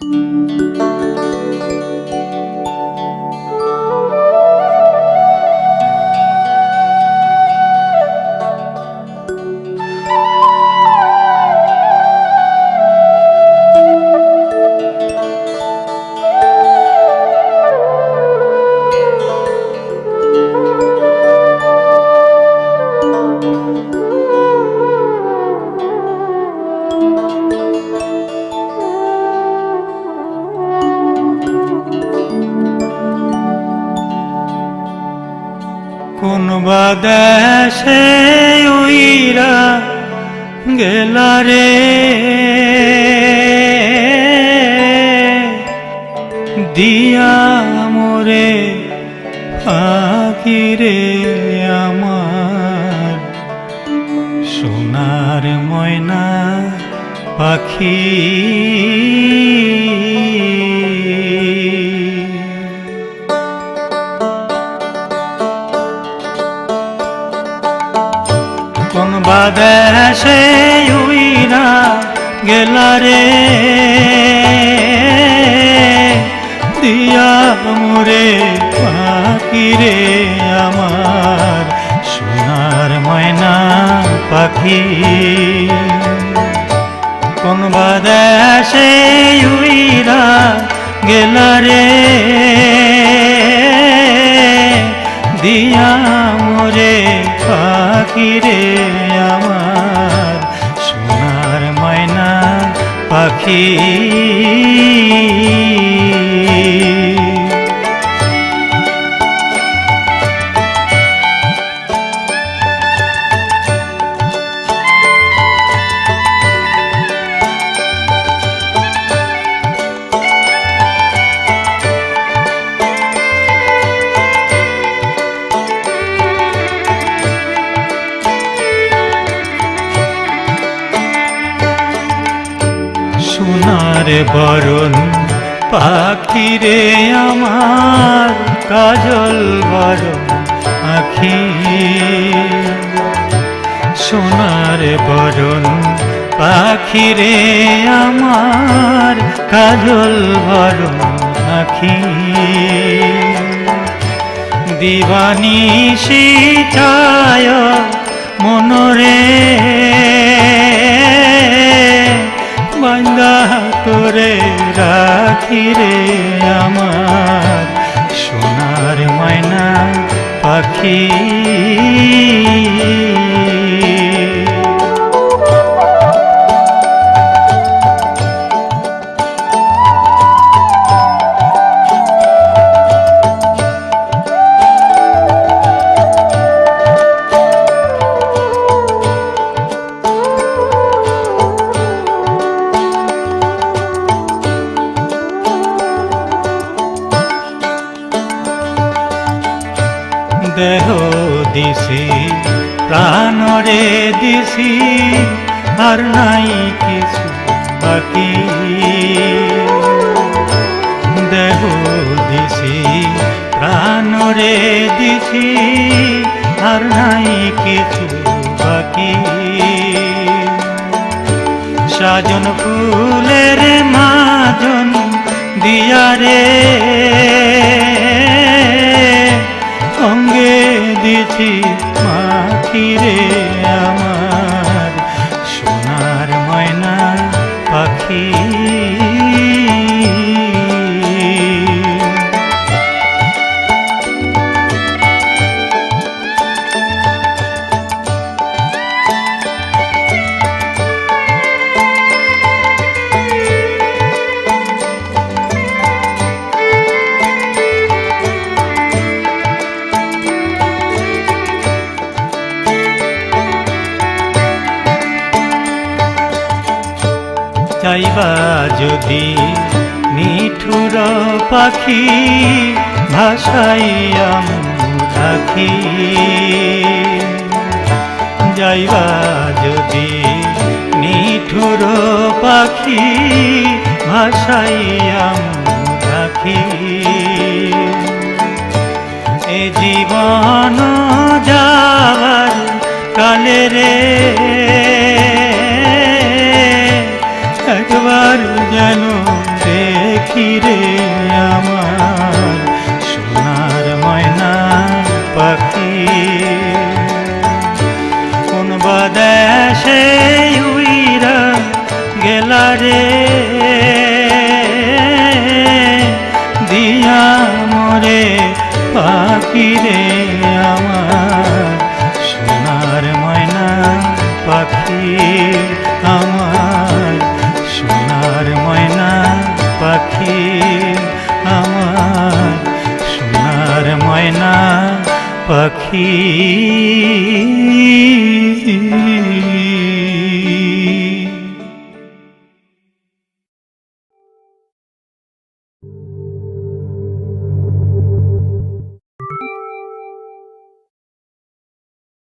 কোন বাদেশে উইরা গেলারে দিয়া মোরে ফাকিরে আমার। সোনার ময়না পাখি বাদেশে উইরা গেলারে দিয়া মোরে পাখিরে আমার সোনার ময়না পাখি। কোন বাদেশে উইরা গেলারে দিয়া মোরে পাখিরে আমার সোনার ময়না পাখি। সোনার বরণ, পাখিরে আমার কাজল বরণ, আখি। সোনার বরণ, পাখিরে আমার কাজল বরণ, আখি। দিবানি শিছায় মনরে বান্দা তোরে রাখি রে আমার। সোনার ময়না পাখি। দেহ দিছি, প্রাণরে দিছি, আর নাই কিছু বাকি। দেহ দিছি, প্রাণরে দিছি, আর নাই কিছু বাকি। সাজন ফুলের মাজন দিয়ারে অঙ্গে দিছি চাইবা যদি নিঠুর পাখি ভাসাইয়াম রাখি যাইবা যদি নিঠুর পাখি ভাসাইয়াম রাখি এ জীবন যাবার কালে রে একবার যেন দেখি রে আমার সোনার ময়না পাখি। কোন বাদেশে উইরা গেলা রে। দিয়া মরে পাখি রে আমার সোনার ময়না পাখি আমার। আমার সোনার ময়না পাখি।